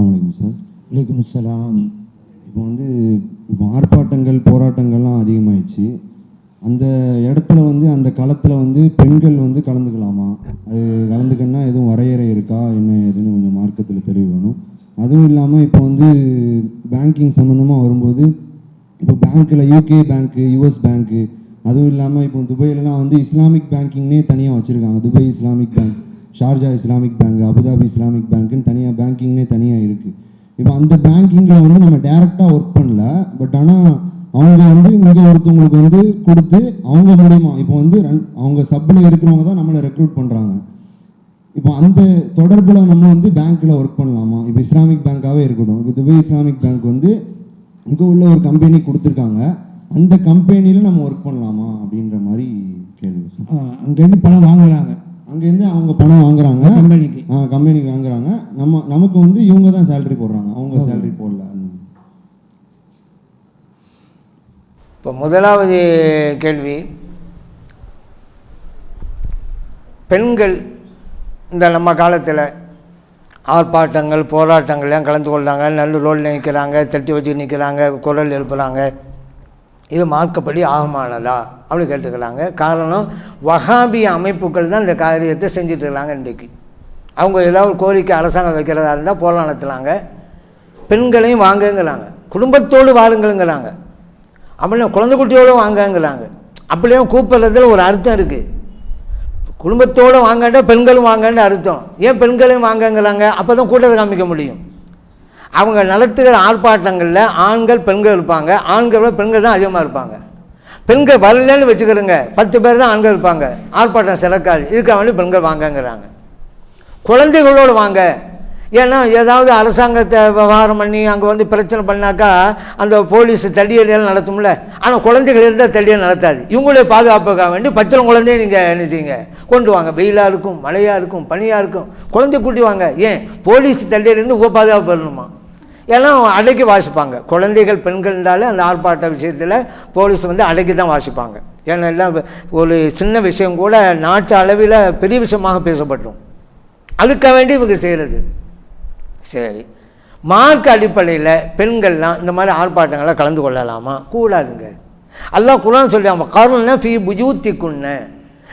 அலைக்கும் சார். வலைக்கும் சலாம் இப்போ வந்து இப்போ ஆர்ப்பாட்டங்கள் போராட்டங்கள்லாம் அதிகமாயிடுச்சு. அந்த இடத்துல வந்து அந்த களத்தில் வந்து பெண்கள் வந்து கலந்துக்கலாமா? அது கலந்துக்கன்னா எதுவும் வரையறை இருக்கா? என்ன ஏதுன்னு கொஞ்சம் மார்க்கத்தில் தெளிவு வேணும். அதுவும் இல்லாமல் இப்போ வந்து பேங்கிங் சம்மந்தமாக வரும்போது இப்போ பேங்க்கில் யூகே பேங்க்கு யூஎஸ் பேங்க்கு அதுவும் இல்லாமல் இப்போ துபாயிலலாம் வந்து இஸ்லாமிக் பேங்கிங்னே தனியாக வச்சுருக்காங்க. Dubai Islamic bank Sharjah Islamic bank Abu Dhabi Islamic பேங்க்குன்னு தனியாக பேங்கிங்னே தனியாக இருக்குது இப்போ அந்த பேங்கிங்கில் வந்து நம்ம டேரெக்டாக ஒர்க் பண்ணல. பட் ஆனால் அவங்க வந்து இங்கே ஒருத்தவங்களுக்கு வந்து கொடுத்து அவங்க மூலியமா இப்போ வந்து ரன்- அவங்க சப்பில் இருக்கிறவங்க தான் நம்மளை ரெக்ரூட் பண்ணுறாங்க இப்போ அந்த தொடர்பில் நம்ம வந்து பேங்க்கில் ஒர்க் பண்ணலாமா? இப்போ இஸ்லாமிக் பேங்காகவே இருக்கட்டும். இப்போ துபாய் இஸ்லாமிக் பேங்க் வந்து இங்கே உள்ள ஒரு கம்பெனி கொடுத்துருக்காங்க. அந்த கம்பெனியில் நம்ம ஒர்க் பண்ணலாமா? அப்படின்ற மாதிரி கேள்வி. அங்கேருந்து பணம் வாங்குறாங்க. அங்கேருந்து அவங்க பணம் வாங்குறாங்க. கம்பெனிக்கு. ஆ கம்பெனிக்கு வாங்குறாங்க. நம்ம நமக்கு வந்து இவங்க தான் சேலரி போடுறாங்க. அவங்க சேலரி போடல. இப்போ முதலாவது கேள்வி பெண்கள் இந்த நம்ம காலத்தில் ஆர்ப்பாட்டங்கள் போராட்டங்கள்லாம் கலந்து கொள்ளாங்க நல்ல ரோலில் நிற்கிறாங்க தட்டி வச்சு நிற்கிறாங்க குரல் எழுப்புறாங்க. இது மார்க்கப்படி ஆகமானதா? அப்படின்னு கேட்டுக்கிறாங்க காரணம் வகாபிய அமைப்புகள் தான் இந்த காரியத்தை செஞ்சுட்டு இருக்காங்க இன்றைக்கு. அவங்க ஏதாவது ஒரு கோரிக்கை அரசாங்கம் வைக்கிறதா இருந்தால் போராட்டம் நடத்துனாங்க பெண்களையும் வாங்கங்கிறாங்க. குடும்பத்தோடு வாழுங்களுங்கிறாங்க அப்படின்னா குழந்தை குட்டியோடு வாங்கங்கிறாங்க. அப்படியே கூப்பிட்றதுல ஒரு அர்த்தம் இருக்குது குடும்பத்தோடு வாங்கண்டா பெண்களும் வாங்கன்னு அர்த்தம். ஏன் பெண்களையும் வாங்கங்கிறாங்க? அப்போ தான் கூட்டத்தை காமிக்க முடியும். அவங்க நடத்துகிற ஆர்ப்பாட்டங்களில் ஆண்கள் பெண்கள் இருப்பாங்க. ஆண்களை பெண்கள் தான் அதிகமாக இருப்பாங்க. பெண்கள் வரலன்னு வச்சுக்கிறோங்க. பத்து பேர் தான் ஆண்கள் இருப்பாங்க. ஆர்ப்பாட்டம் சிறக்காது. இதுக்காக வேண்டி பெண்கள் வாங்கங்கிறாங்க. குழந்தைகளோடு வாங்க. ஏன்னா ஏதாவது அரசாங்கத்தை விவகாரம் பண்ணி அங்கே வந்து பிரச்சனை பண்ணாக்கா அந்த போலீஸ் தடியடியெல்லாம் நடத்தும்ல. ஆனால் குழந்தைகள் இருந்தால் தடியை நடத்தாது. இவங்களுடைய பாதுகாப்புக்காக வேண்டி பச்சளம் குழந்தைய நீங்கள் என்ன செய்யுங்க? கொண்டு வாங்க. வெயிலாக இருக்கும் மழையாக இருக்கும் பனியாக இருக்கும். குழந்தை கூட்டி வாங்க. ஏன்? போலீஸ் தடியிலேருந்து உங்கள் பாதுகாப்பு வரணுமா ஏன்னா அடக்கி வாசிப்பாங்க. குழந்தைகள் பெண்கள்னாலே அந்த ஆர்ப்பாட்ட விஷயத்தில் போலீஸ் வந்து அடக்கி தான் வாசிப்பாங்க. ஏன்னா எல்லாம் ஒரு சின்ன விஷயம் கூட நாட்டு அளவில் பெரிய விஷயமாக பேசப்பட்டோம். அதுக்காக வேண்டி இவங்க செய்கிறது சரி. மார்க் அடிப்படையில் பெண்கள்லாம் இந்த மாதிரி ஆர்ப்பாட்டங்களை கலந்து கொள்ளலாமா? கூடாதுங்க. அல்லாஹ் குரான் சொல்லி அவன் கருணை ஃபி புஜூத்திக்குன்ன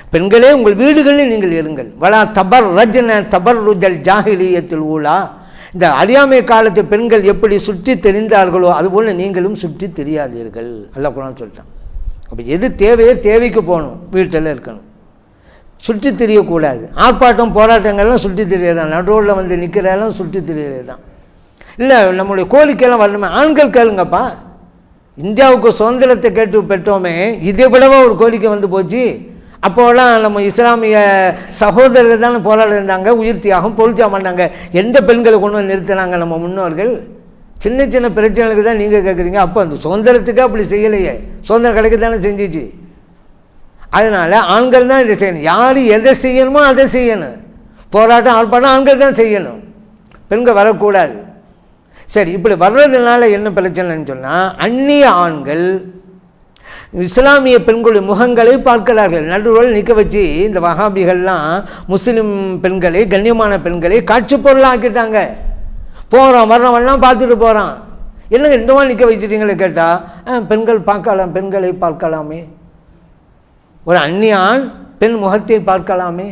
பெண்களே உங்கள் வீடுகளில் நீங்கள் இருங்கள். வளா தபர் ரஜன தபர் ருஜல் ஜாகிலியத்தில் ஊலா. இந்த அறியாமை காலத்து பெண்கள் எப்படி சுற்றி தெரிந்தார்களோ அதுபோல் நீங்களும் சுற்றி தெரியாதீர்கள். அல்லாஹ் குரான் சொல்லிட்டான் அப்போ எது தேவையோ தேவைக்கு போகணும் வீட்டில் இருக்கணும். சுற்றி தெரியக்கூடாது. ஆர்ப்பாட்டம் போராட்டங்கள்லாம் சுற்றி தெரியறது நடுவில் வந்து நிற்கிறாலும் சுற்றி தெரியறது தான் இல்லை நம்மளுடைய கோரிக்கையெல்லாம் வரணுமே. ஆண்கள் கேளுங்கப்பா. இந்தியாவுக்கு சுதந்திரத்தை கேட்டு பெற்றோமே இதை விடவா ஒரு கோரிக்கை வந்து போச்சு? அப்போலாம் நம்ம இஸ்லாமிய சகோதரர்கள் தானே போராட இருந்தாங்க உயிர் தியாகம் பொருள் பண்ணாங்க. எந்த பெண்களை கொண்டு வந்து நிறுத்தினாங்க நம்ம முன்னோர்கள்? சின்ன சின்ன பிரச்சனைகளுக்கு தான் நீங்கள் கேட்குறீங்க அப்போ அந்த சுதந்திரத்துக்கு அப்படி செய்யலையே. சுதந்திரம் கிடைக்க தானே செஞ்சிச்சு. அதனால் ஆண்கள் தான் இதை செய்யணும். யார் எதை செய்யணுமோ அதை செய்யணும். போராட்டம் ஆர்ப்பாட்டம் ஆண்கள் தான் செய்யணும். பெண்கள் வரக்கூடாது. சரி இப்படி வர்றதுனால என்ன பிரச்சனைன்னு சொன்னால் அந்நிய ஆண்கள் இஸ்லாமிய பெண்களுடைய முகங்களை பார்க்கிறார்கள். நடுவில் நிற்க வச்சு இந்த வகாபிகள்லாம் முஸ்லீம் பெண்களை கண்ணியமான பெண்களை காட்சி பொருளாக ஆக்கிட்டாங்க போகிறான் வர்றவன்லாம் பார்த்துட்டு போகிறான் என்னங்க இந்த மாதிரி நிற்க வச்சுட்டீங்களே கேட்டால் பெண்கள் பார்க்கலாம் பெண்களை பார்க்கலாமே. ஒரு அந்நிய ஆண் பெண் முகத்தை பார்க்கலாமே.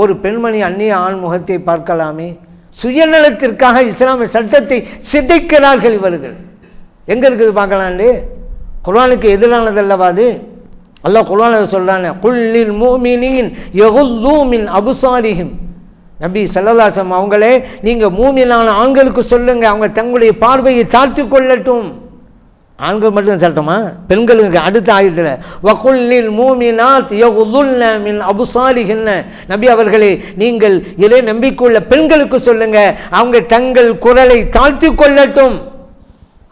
ஒரு பெண்மணி அந்நிய ஆண் முகத்தை பார்க்கலாமே. சுயநலத்திற்காக இஸ்லாமிய சட்டத்தை சிதைக்கிறார்கள் இவர்கள். எங்கே இருக்குது பார்க்கலாண்டு குர்ஆனுக்கு எதிரானதல்லவா அது? அல்லாஹ் குர்ஆனில் சொல்கிறானே குல்லில் மூமினின் எகுல்லூமின் மின் நபி செல்லதாசம் அவங்களே நீங்கள் மூமினான ஆண்களுக்கு சொல்லுங்கள் அவங்க தங்களுடைய பார்வையை தாழ்த்தி கொள்ளட்டும். ஆண்கள் மட்டும் சொல்லட்டுமா? பெண்களுக்கு அடுத்த ஆயுதத்தில் வகுல்லில் மூமினாத் யகுதுல்ன மின் அபுசாரிகின்ன நபி அவர்களே நீங்கள் இறை நம்பிக்கையுள்ள பெண்களுக்கு சொல்லுங்கள் அவங்க தங்கள் குரலை தாழ்த்தி கொள்ளட்டும்.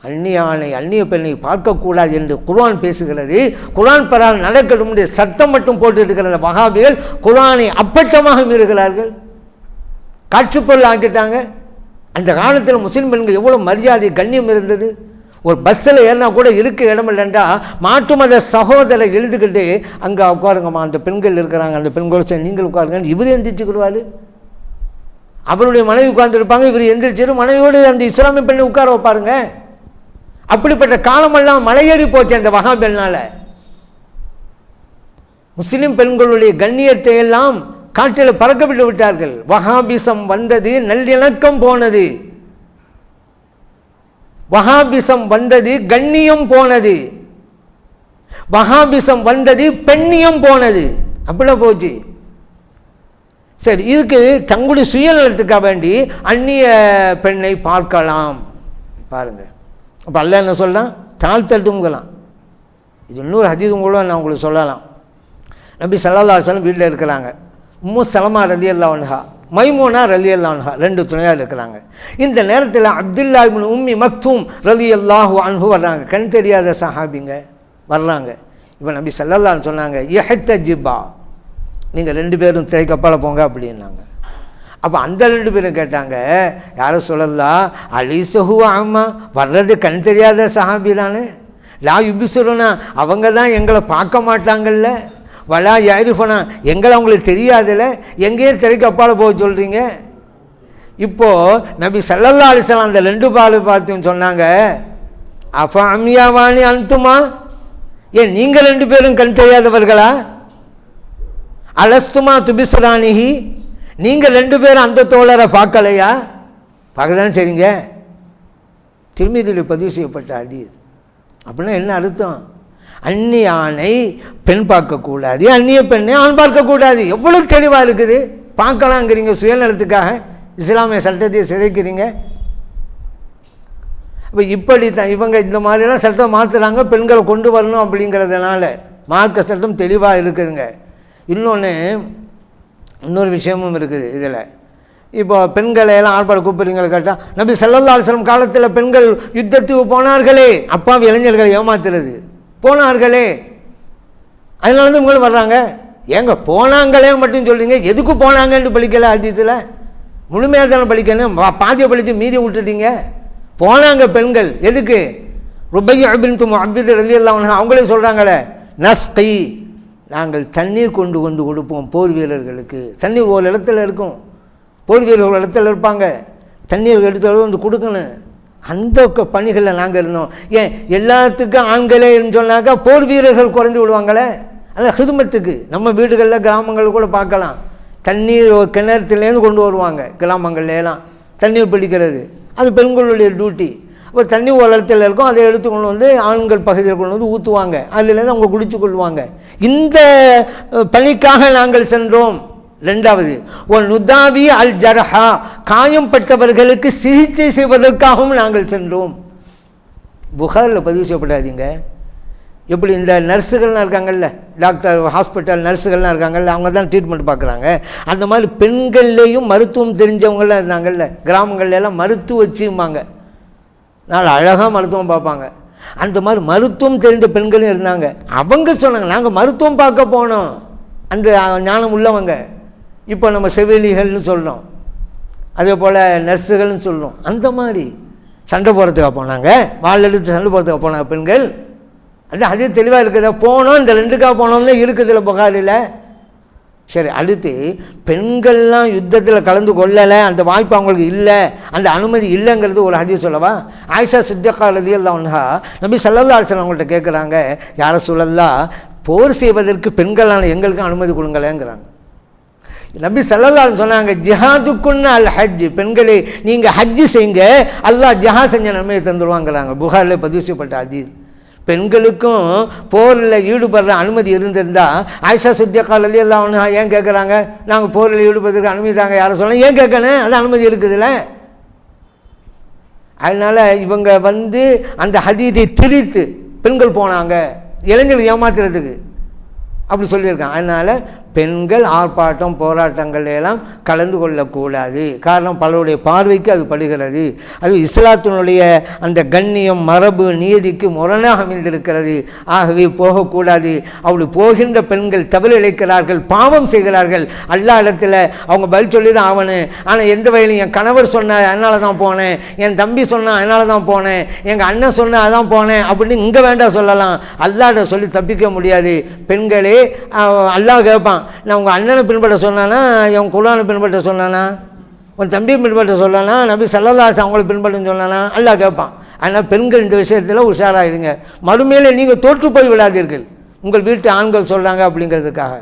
அந்நியானை அந்நிய பெண்ணை பார்க்கக்கூடாது என்று குர்ஆன் பேசுகிறது. குர்ஆன் பரால் நடக்கணும் சத்தம் மட்டும் போட்டு இருக்கிற வகாபிகள் குர்ஆனை அப்பட்டமாக மீறுகிறார்கள். காட்சிப்பொருள் ஆக்கிட்டாங்க. அந்த காலத்தில் முஸ்லீம் பெண்கள் எவ்வளோ மரியாதை கண்ணியம் இருந்தது. ஒரு பஸ்ஸில் ஏறினா கூட இருக்க இடம் இல்லைண்டா மாட்டு மத சகோதரர் எழுதுக்கிட்டு அங்கே உட்காருங்கம்மா அந்த பெண்கள் இருக்கிறாங்க அந்த பெண்களோட சரி நீங்கள் உட்காருங்கன்னு இவர் எந்திரிச்சுக்கிடுவார். அவருடைய மனைவி உட்கார்ந்துருப்பாங்க இவர் எந்திரிச்சிடும் மனைவியோடு அந்த இஸ்லாமிய பெண்ணை உட்கார வைப்பாருங்க. அப்படிப்பட்ட காலமெல்லாம் மலையேறி போச்சு அந்த வகாபெல்னால முஸ்லிம் பெண்களுடைய கண்ணியத்தை எல்லாம் காற்றில் பறக்க விட்டு விட்டார்கள். வகாபிசம் வந்தது நல்லிணக்கம் போனது. வகாபிசம் வந்தது கண்ணியம் போனது. வகாபிசம் வந்தது பெண்ணியம் போனது. அப்படிலாம் போச்சு. சரி இதுக்கு தங்களுடைய சுயநலத்துக்காக வேண்டி அந்நிய பெண்ணை பார்க்கலாம். பாருங்கள் அப்போ அல்ல என்ன சொல்லலாம் தாழ்த்தட்டுங்கலாம் இது இன்னொரு ஹதீதும் கூட நான் உங்களுக்கு சொல்லலாம். நபி சல்லா அலுவலம் வீட்டில் இருக்கிறாங்க. உம்மு சலமா ரலி அல்லாஹா மைமூனா ரலி அல்லாஹா ரெண்டு துணையாக இருக்கிறாங்க. இந்த நேரத்தில் அப்துல்லா உம்மி மக்தூம் ரலி அல்லாஹு அன்ஹு வர்றாங்க. கண் தெரியாத சஹாபிங்க வர்றாங்க. இப்போ நபி சல்லல்லான்னு சொன்னாங்க எஹத்த ஜிபா நீங்கள் ரெண்டு பேரும் திரைக்கப்பால போங்க அப்படின்னாங்க. அப்போ அந்த ரெண்டு பேரும் கேட்டாங்க யாரும் சொல்லலாம் சஹுவா ஆமாம் வர்றது கண் தெரியாத சஹாபி தானே? லா யுபிசுருனா அவங்க தான் எங்களை பார்க்க மாட்டாங்கல்ல? வலா யாரிஃபனா எங்களை அவங்களுக்கு தெரியாதுல்ல? எங்கேயும் திரைக்கப்பால போக சொல்கிறீங்க இப்போது நபி சல்லல்லா அலிஸ்லாம் அந்த ரெண்டு பால் பார்த்துன்னு சொன்னாங்க அஃபா அம்யாவானி அனுத்துமா ஏன் நீங்கள் ரெண்டு பேரும் கண் தெரியாதவர்களா? அலஸ்துமா துபிசுராணிஹி நீங்கள் ரெண்டு பேரும் அந்த தோழரை பார்க்கலையா? பார்க்கதானே சரிங்க திருமதியில் பதிவு செய்யப்பட்ட அதீத் அப்படின்னா என்ன அர்த்தம்? அந்நிய ஆணை பெண் பார்க்கக்கூடாது. அந்நிய பெண்ணை ஆண் பார்க்கக்கூடாது. எவ்வளோ தெளிவாக இருக்குது? பார்க்கலாங்கிறீங்க சுயநலத்துக்காக? இஸ்லாமிய சட்டத்தை சிதைக்கிறீங்க. இப்போ இப்படி தான் இவங்க இந்த மாதிரிலாம் சட்டம் மாற்றுறாங்க பெண்களை கொண்டு வரணும் அப்படிங்கிறதுனால. மார்க்க சட்டம் தெளிவாக இருக்குதுங்க. இன்னொன்று இன்னொரு விஷயமும் இருக்குது இதில். இப்போ பெண்களை எல்லாம் ஆர்ப்பாடு கூப்பிடுறீங்களை கேட்டால் நபி செல்லல்லாசலம் காலத்தில் பெண்கள் யுத்தத்துக்கு போனார்களே அப்பாவி இளைஞர்களை ஏமாத்துறது. போனார்களே. அதனால தான் இவங்களும் வர்றாங்க. ஏங்க போனாங்களே மட்டும் சொல்கிறீங்க எதுக்கு போனாங்கன்னு படிக்கல அதிசயில் முழுமையாக தானே படிக்கணும் பாதியை படித்து மீதியை விட்டுட்டீங்க. போனாங்க பெண்கள் எதுக்கு? ருபையா அபின் தும் அபித் ரலி அல்லாஹ் அவங்களே சொல்கிறாங்களே நஸ்கை. நாங்கள் தண்ணீர் கொண்டு வந்து கொடுப்போம் போர் வீரர்களுக்கு. தண்ணீர் ஒரு இடத்துல இருக்கும். போர் வீரர்கள் ஒரு இடத்துல இருப்பாங்க. தண்ணீர் எடுத்து வந்து கொடுக்கணும். அந்த க- பணிகளில் நாங்கள் இருந்தோம். ஏன் எல்லாத்துக்கும் ஆண்களே சொன்னாக்கா போர் வீரர்கள் குறைந்து விடுவாங்களே? அதான் ஹிதுமத்துக்கு. நம்ம வீடுகளில் கிராமங்களில் கூட பார்க்கலாம். தண்ணீர் ஒரு கிணத்துலேருந்து கொண்டு வருவாங்க. கிராமங்கள்லாம் தண்ணீர் பிடிக்கிறது. அது பெண்களுடைய டியூட்டி அப்போ தண்ணி ஒரு இடத்துல இருக்கும் அதை எடுத்து கொண்டு வந்து ஆண்கள் பகுதியில் கொண்டு வந்து ஊற்றுவாங்க அதுலேருந்து அவங்க குடித்து கொள்வாங்க. இந்த பணிக்காக நாங்கள் சென்றோம். ரெண்டாவது ஒரு நுதாவி அல் ஜரஹா காயம்பட்டவர்களுக்கு சிகிச்சை செய்வதற்காகவும் நாங்கள் சென்றோம். புகாரில் பதிவு செய்யப்படாதீங்க. எப்படி இந்த நர்ஸுகள்லாம் இருக்காங்கல்ல டாக்டர் ஹாஸ்பிட்டல் நர்ஸுகள்லாம் இருக்காங்கல்ல அவங்க தான் ட்ரீட்மெண்ட் பார்க்குறாங்க. அந்த மாதிரி பெண்கள்லேயும் மருத்துவம் தெரிஞ்சவங்களாம் இருந்தாங்கல்ல கிராமங்கள்லாம் எல்லாம் மருத்துவ வச்சும்பாங்க நாலு அழகாக மருத்துவம் பார்ப்பாங்க. அந்த மாதிரி மருத்துவம் தெரிந்த பெண்களும் இருந்தாங்க. அவங்க சொன்னாங்க நாங்கள் மருத்துவம் பார்க்க போனோம். அந்த ஞானம் உள்ளவங்க. இப்போ நம்ம செவிலிகள்னு சொல்கிறோம் அதே போல் நர்ஸுகள்னு சொல்கிறோம் அந்த மாதிரி சண்டை போகிறதுக்காக போனாங்க. வாழ் எடுத்து சண்டை போகிறதுக்காக போனாங்க பெண்கள். அது அதே தெளிவாக இருக்குதா. போனோம் இந்த ரெண்டுக்காக போனோம்னு இருக்குதுல்ல புகாரில். சரி அடுத்து பெண்கள்லாம் யுத்தத்தில் கலந்து கொள்ளலை அந்த வாய்ப்பு அவங்களுக்கு இல்லை அந்த அனுமதி இல்லைங்கிறது ஒரு ஹதி சொல்லவா? ஆயிஷா சித்திகா ரதி நம்பி நபி சல்லல்லா அலிஸ்லாம் அவங்கள்ட்ட கேட்குறாங்க யாரை சொல்லல்லா போர் செய்வதற்கு பெண்களான எங்களுக்கும் அனுமதி கொடுங்களேங்கிறாங்க. நபி சல்லல்லாஹு சொன்னாங்க ஜிஹாதுக்குன்னு அல் ஹஜ் பெண்களே நீங்கள் ஹஜ்ஜு செய்யுங்க அல்லாஹ் ஜிஹாத் செஞ்ச நன்மையை தந்துருவாங்கிறாங்க. புகாரில் பதிவு செய்யப்பட்ட அதீத் பெண்களுக்கும் போரில் ஈடுபடுற அனுமதி இருந்திருந்தால் ஆயிஷா சித்தியக்கால் அலி எல்லாம் ஏன் கேட்குறாங்க நாங்கள் போரில் ஈடுபடுறதுக்கு அனுமதி தாங்க. யாரை சொல்ல ஏன் கேட்கணும் அது அனுமதி இருக்குதுல்ல. அதனால் இவங்க வந்து அந்த ஹதீதை திரித்து பெண்கள் போனாங்க. இளைஞர்கள் ஏமாத்துறதுக்கு. அப்படி சொல்லியிருக்காங்க. அதனால் பெண்கள் ஆர்ப்பாட்டம் போராட்டங்கள் எல்லாம் கலந்து கொள்ளக்கூடாது. காரணம் பலருடைய பார்வைக்கு அது படுகிறது. அது இஸ்லாத்தினுடைய அந்த கண்ணியம் மரபு நீதிக்கு முரணாக அமைந்திருக்கிறது. ஆகவே போகக்கூடாது. அப்படி போகின்ற பெண்கள் தவறு இழைக்கிறார்கள் பாவம் செய்கிறார்கள். அல்லா இடத்துல அவங்க பதில் சொல்லி தான் ஆகணும். ஆனால் எந்த வயலும் என் கணவர் சொன்னார் அதனால தான் போனேன். என் தம்பி சொன்னால் அதனால தான் போனேன். எங்கள் அண்ணன் சொன்ன அதான் போனேன். அப்படின்னு இங்கே வேண்டாம் சொல்லலாம். அல்லாட்ட சொல்லி தப்பிக்க முடியாது. பெண்களே அல்லாஹ் கேட்பான் நான் உங்கள் அண்ணனை பின்பற்ற சொன்னானா? என் குலானை பின்பற்ற சொன்னானா? உன் தம்பியை பின்பற்ற சொல்லலாம் நபி சல்லல்லாஸ் அவங்கள பின்பற்ற சொன்னானா? அல்லா கேட்பான். ஆனால் பெண்கள் இந்த விஷயத்தில் உஷாராயிருங்க. மறுமையில் நீங்கள் தோற்று போய் விடாதீர்கள். உங்கள் வீட்டு ஆண்கள் சொல்கிறாங்க அப்படிங்கிறதுக்காக.